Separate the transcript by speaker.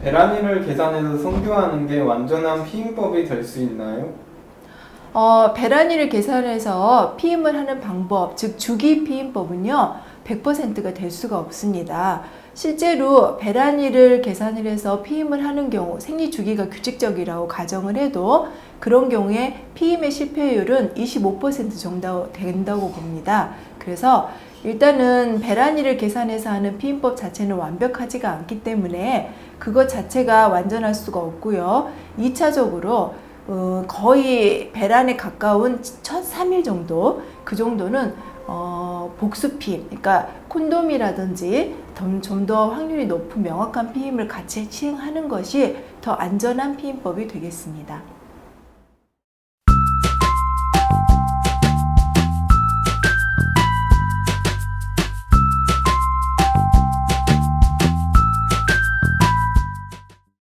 Speaker 1: 배란위를 계산해서 성교하는 게 완전한 피임법이 될 수 있나요?
Speaker 2: 어, 배란위를 계산해서 피임을 하는 방법, 즉 주기 피임법은요, 100%가 될 수가 없습니다. 실제로 배란위를 계산을 해서 피임을 하는 경우 생리 주기가 규칙적이라고 가정을 해도 그런 경우에 피임의 실패율은 25% 정도 된다고 봅니다. 그래서 일단은 배란위를 계산해서 하는 피임법 자체는 완벽하지가 않기 때문에 그것 자체가 완전할 수가 없고요. 2차적으로 어, 거의 배란에 가까운 첫 3일 정도 그 정도는 어, 복수 피임, 그러니까 콘돔이라든지 좀 더 확률이 높은 명확한 피임을 같이 시행하는 것이 더 안전한 피임법이 되겠습니다.